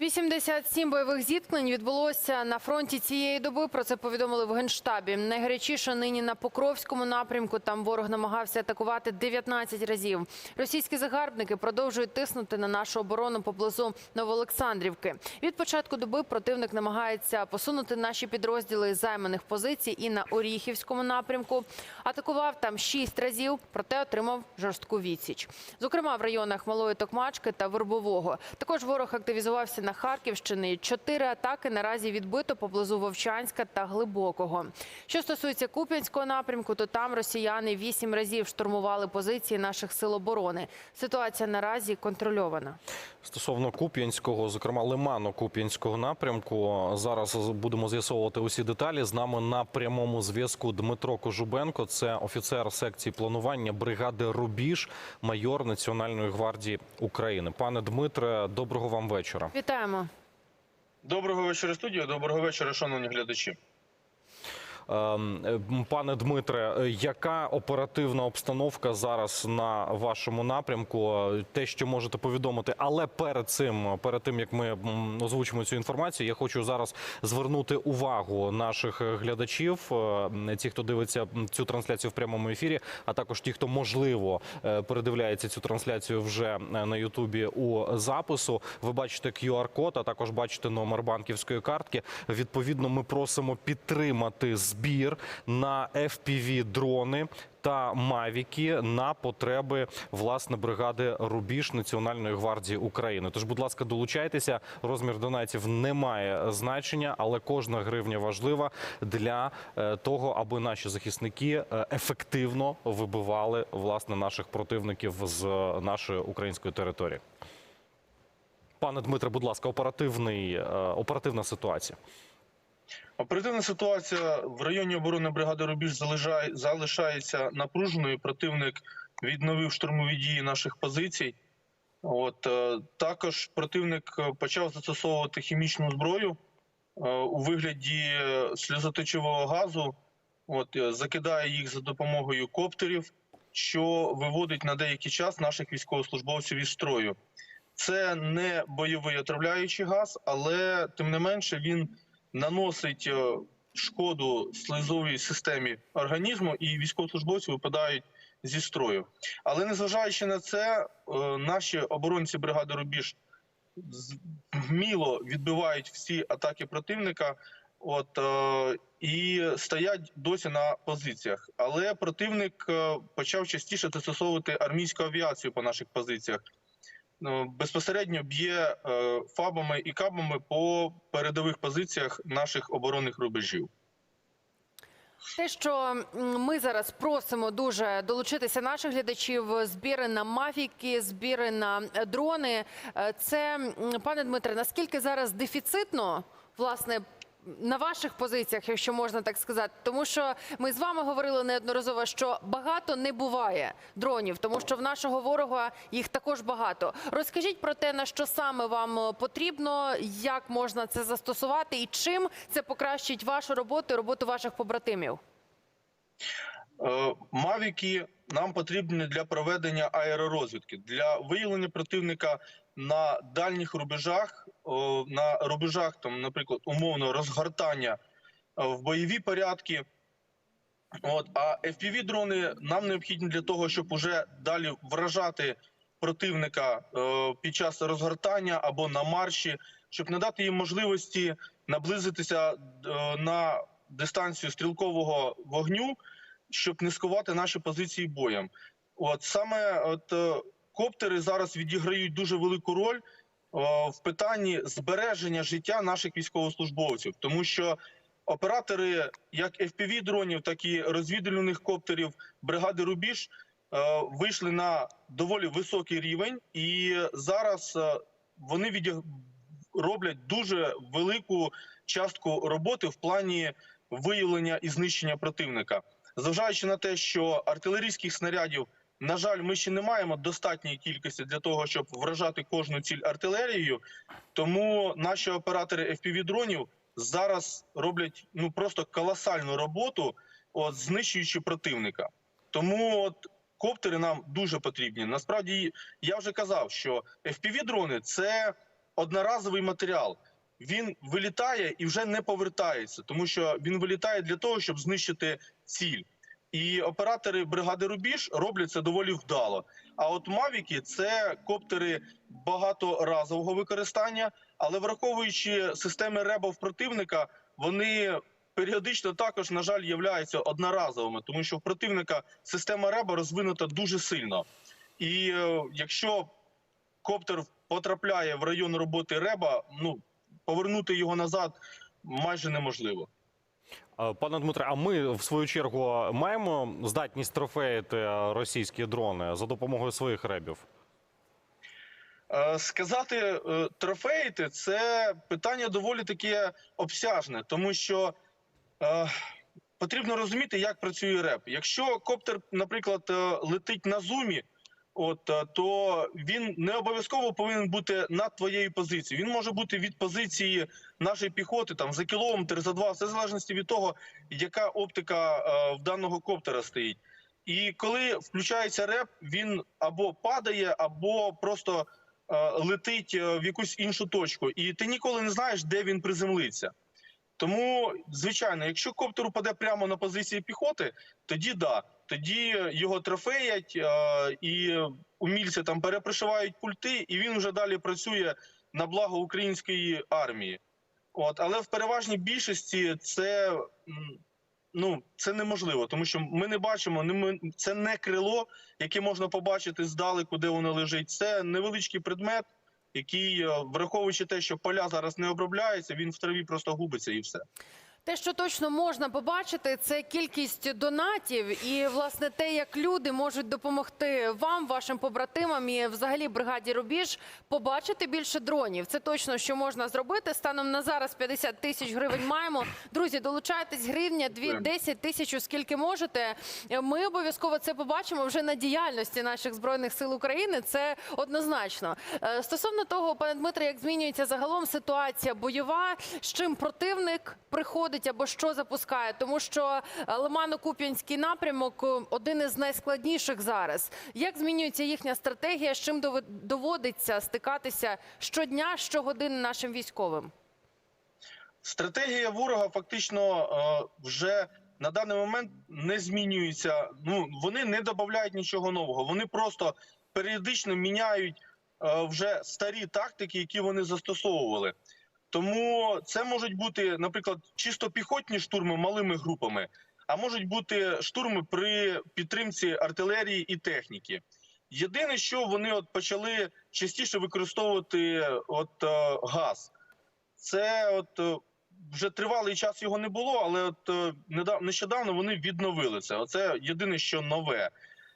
87 бойових зіткнень відбулося на фронті цієї доби. Про це повідомили в генштабі. Найгарячіше нині на Покровському напрямку. Там ворог намагався атакувати 19 разів. Російські загарбники продовжують тиснути на нашу оборону поблизу Новоолександрівки. Від початку доби противник намагається посунути наші підрозділи з займаних позицій і на Оріхівському напрямку. Атакував там 6 разів, проте отримав жорстку відсіч. Зокрема, в районах Малої Токмачки та Вербового. Також ворог активізувався на Харківщині. Чотири атаки наразі відбито поблизу Вовчанська та Глибокого. Що стосується Куп'янського напрямку, то там росіяни вісім разів штурмували позиції наших сил оборони. Ситуація наразі контрольована. Стосовно Куп'янського, зокрема Лиману Куп'янського напрямку, зараз будемо з'ясовувати усі деталі. З нами на прямому зв'язку Дмитро Кожубенко, це офіцер секції планування бригади Рубіж, майор Національної гвардії України. Пане Дмитре, доброго вам вечора. Вітаємо. Доброго вечора, студія. Доброго вечора, шановні глядачі. Ем, Пане Дмитре, е, яка оперативна обстановка зараз на вашому напрямку? Е, Те, що можете повідомити, але перед цим, перед тим як ми озвучимо цю інформацію, я хочу зараз звернути увагу наших глядачів, е, ті, хто дивиться цю трансляцію в прямому ефірі, а також ті, хто можливо передивляється цю трансляцію вже на Ютубі у запису. Ви бачите QR-код, а також бачите номер банківської картки. Відповідно, ми просимо підтримати збір на fpv дрони та мавіки на потреби власне бригади Рубіж Національної гвардії України. Тож, будь ласка, долучайтеся. Розмір донатів не має значення, але кожна гривня важлива для е, того, аби наші захисники е, ефективно вибивали власне наших противників з е, нашої української території. Пане Дмитре, будь ласка, оперативний оперативна ситуація. Оперативна ситуація в районі оборони бригади Рубіж залишається напруженою. Противник відновив штурмові дії наших позицій. От е, також противник е, почав застосовувати хімічну зброю е, у вигляді сльозоточивого газу. От закидає їх за допомогою коптерів, що виводить на деякий час наших військовослужбовців із строю. Це не бойовий отравляючий газ, але тим не менше він наносить е, шкоду слизовій системі організму, і військовослужбовці випадають зі строю. Але незважаючи на це, е, наші оборонці бригади Рубіж вміло відбивають всі атаки противника. От е, і стоять досі на позиціях. Але противник почав частіше застосовувати армійську авіацію по наших позиціях. Ну, безпосередньо б'є е, фабами і кабами по передових позиціях наших оборонних рубежів. Те, що ми зараз просимо дуже долучитися наших глядачів, збіри на мафіки, збіри на е, дрони. Е, Це, пане Дмитре, наскільки зараз дефіцитно, власне, на ваших позиціях, якщо можна так сказати, тому що ми з вами говорили неодноразово, що багато не буває дронів, тому що в нашого ворога їх також багато. Розкажіть про те, на що саме вам потрібно, як можна це застосувати, і чим це покращить вашу роботу і роботу ваших побратимів. Е, Мавіки нам потрібні для проведення аеророзвідки, для виявлення противника на дальніх рубежах, на рубежах, там, наприклад, умовно розгортання е, в бойові порядки. От, а fpv дрони нам необхідні для того, щоб уже далі вражати противника е, під час розгортання або на марші, щоб не дати їм можливості наблизитися е, на дистанцію стрілкового вогню, щоб не скувати наші позиції боєм. От саме от, коптери зараз відіграють дуже велику роль е, в питанні збереження життя наших військовослужбовців, тому що оператори як fpv дронів, так і розвідувальних коптерів бригади Рубіж е, вийшли на доволі високий рівень, і зараз е, вони відіг... роблять дуже велику частку роботи в плані виявлення і знищення противника. Зважаючи на те, що артилерійських снарядів, на жаль, ми ще не маємо достатньої кількості для того, щоб вражати кожну ціль артилерією. Тому наші оператори fpv дронів зараз роблять ну просто колосальну роботу, от знищуючи противника. Тому от коптери нам дуже потрібні. Насправді я вже казав, що fpv дрони це одноразовий матеріал. Він вилітає і вже не повертається, тому що він вилітає для того, щоб знищити ціль. І оператори бригади Рубіж роблять це доволі вдало. А от Мавіки це коптери багаторазового використання, але враховуючи системи РЕБа в противника, вони періодично також, на жаль, являються одноразовими, тому що в противника система РЕБа розвинута дуже сильно. І е, якщо коптер потрапляє в район роботи РЕБа, ну повернути його назад майже неможливо. Е, Пане Дмитре, а ми в свою чергу маємо здатність трофеїти російські дрони за допомогою своїх ребів? Е, Сказати е, трофеїти це питання доволі таке обсяжне, тому що е, потрібно розуміти, як працює реп. Якщо коптер, наприклад, летить на зумі, от е, то він не обов'язково повинен бути над твоєю позицією. Він може бути від позиції нашої піхоти, там за кілометр, за два, все в залежності від того, яка оптика е, в даного коптера стоїть. І коли включається реп, він або падає, або просто е, летить е, в якусь іншу точку, і ти ніколи не знаєш, де він приземлиться. Тому, звичайно, якщо коптер упаде прямо на позиції піхоти, тоді да, тоді його трофеять е, і умільці там перепришивають пульти, і він вже далі працює на благо української армії. От, але в переважній більшості це ну це неможливо, тому що ми не бачимо, не ми це не крило, яке можна побачити здалеку, де воно лежить. Це невеличкий предмет, який, е, враховуючи те, що поля зараз не обробляються, він в траві просто губиться і все. Те, що точно можна побачити, це кількість донатів і власне те, як люди можуть допомогти вам, вашим побратимам і взагалі бригаді Рубіж побачити більше дронів. Це точно що можна зробити. Станом на зараз 50 тисяч гривень маємо. Друзі, долучайтесь гривня, 2, 10 тисяч, скільки можете. Ми обов'язково це побачимо вже на діяльності наших збройних сил України. Це однозначно. Е, Стосовно того, пане Дмитре, як змінюється загалом ситуація бойова, з чим противник приходить або що запускає, тому що е, Лимано-Куп'янський напрямок е, один із найскладніших зараз. Як змінюється їхня стратегія? З чим доводиться стикатися щодня, щогодини нашим військовим? Стратегія ворога фактично е, вже на даний момент не змінюється. Ну вони не додають нічого нового. Вони просто періодично міняють вже старі тактики, які вони застосовували. Тому це можуть бути, наприклад, чисто піхотні штурми малими групами, а можуть бути штурми при підтримці артилерії і техніки. Єдине, що вони от почали частіше використовувати от е, газ. Це от е, вже тривалий час його не було, але от е, нещодавно вони відновили це. Оце єдине, що нове.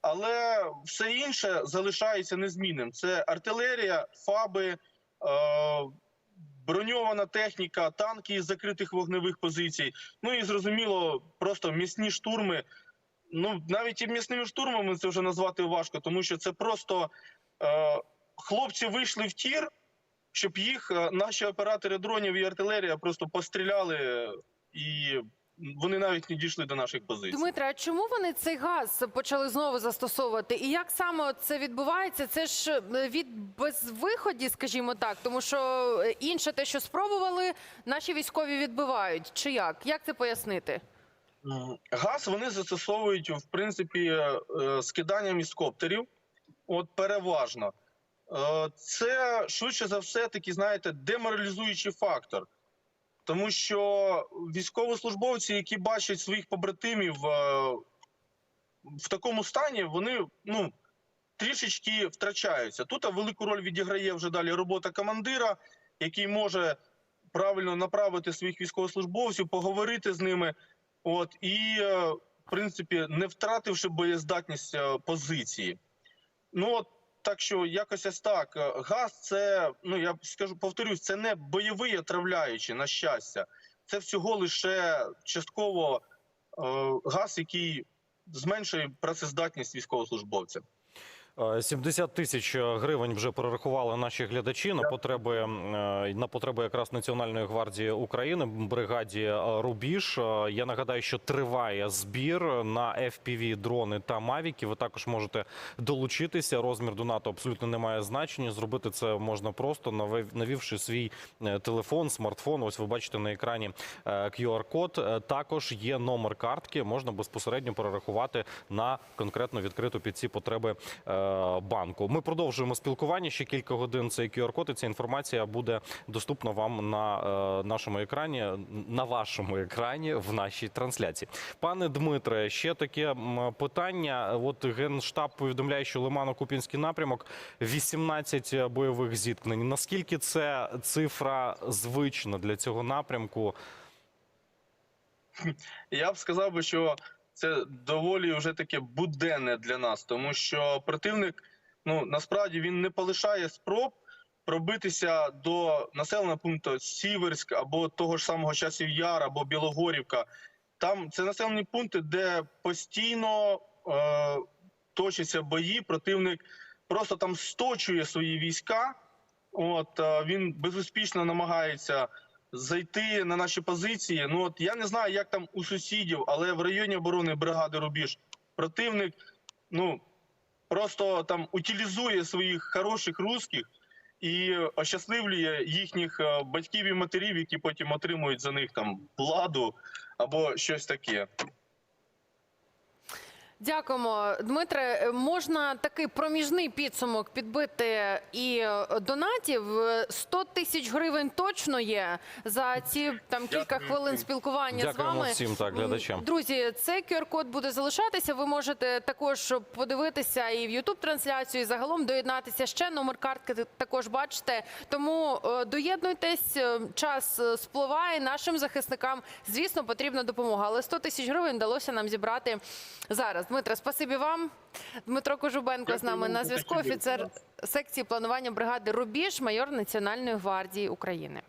Але все інше залишається незмінним. Це артилерія, фаби, е, броньована техніка, танки із закритих вогневих позицій. Ну і зрозуміло, просто місні штурми. Ну навіть і місними штурмами це вже назвати важко, тому що це просто е, хлопці вийшли в тір, щоб їх е, наші оператори дронів і артилерія просто постріляли, і вони навіть не дійшли до наших позицій. Дмитре, а чому вони цей газ почали знову застосовувати? І як саме це відбувається? Це ж е, від безвиході, скажімо так, тому що е, інше те, що спробували, наші військові відбивають. Чи як? Як це пояснити? Газ вони застосовують в принципі е, скиданням із коптерів. От переважно. Це швидше за все таки, знаєте, деморалізуючий фактор. Тому що військовослужбовці, які бачать своїх побратимів е, в такому стані, вони ну, трішечки втрачаються. Тут велику роль відіграє вже далі робота командира, який може правильно направити своїх військовослужбовців, поговорити з ними. От і е, в принципі, не втративши боєздатність е, позиції. Ну от так що якось ось так. Е, Газ це, ну я скажу, повторюсь, це не бойовий отравляючий, на щастя. Це всього лише частково е, газ, який зменшує працездатність військовослужбовця. Е, 70 тисяч гривень вже перерахували наші глядачі на потреби е, на потреби якраз Національної гвардії України, бригаді е, Рубіж. Е, Я нагадаю, що триває збір на FPV дрони та мавіки. Ви також можете долучитися. Розмір донату абсолютно не має значення. Зробити це можна просто навівши свій е, телефон, смартфон. Ось ви бачите на екрані е, QR-код. Е, Також є номер картки. Можна безпосередньо перерахувати на конкретно відкриту під ці потреби е, банку. Ми продовжуємо спілкування ще кілька годин. Цей QR-код і ця інформація буде доступна вам на е, нашому екрані, на вашому екрані в нашій трансляції. Пане Дмитре, ще таке питання. От генштаб повідомляє, що Лимано-Купінський напрямок 18 бойових зіткнень. Наскільки це цифра звична для цього напрямку? Я б сказав би, що це доволі вже таке буденне для нас, тому що противник, ну насправді він не полишає спроб пробитися до населеного пункту Сіверськ або того ж самого часів Яр, або Білогорівка. Там це населені пункти, де постійно е, точаться бої. Противник просто там сточує свої війська. От е, він безуспішно намагається зайти на наші позиції. Ну от я не знаю, як там у сусідів, але в районі оборони бригади Рубіж противник ну просто там утилізує своїх хороших русських і ощасливлює їхніх е, батьків і матерів, які потім отримують за них там владу або щось таке. Дякуємо, Дмитре. Можна такий проміжний підсумок підбити і е, донатів. Е, 100 тисяч гривень точно є за ці там кілька хвилин спілкування з Дякуємо вами. всім, так, глядачам. Друзі, цей QR-код буде залишатися. Ви можете також подивитися і в youtube трансляцію, і загалом доєднатися ще. Номер картки також бачите. Тому е, доєднуйтесь. е, Час е, спливає. Нашим захисникам, звісно, потрібна допомога. Але 100 тисяч гривень вдалося нам зібрати зараз. Дмитро, спасибі вам. Дмитро Кожубенко з нами на зв'язку. Офіцер секції планування бригади Рубіж, майор Національної гвардії України.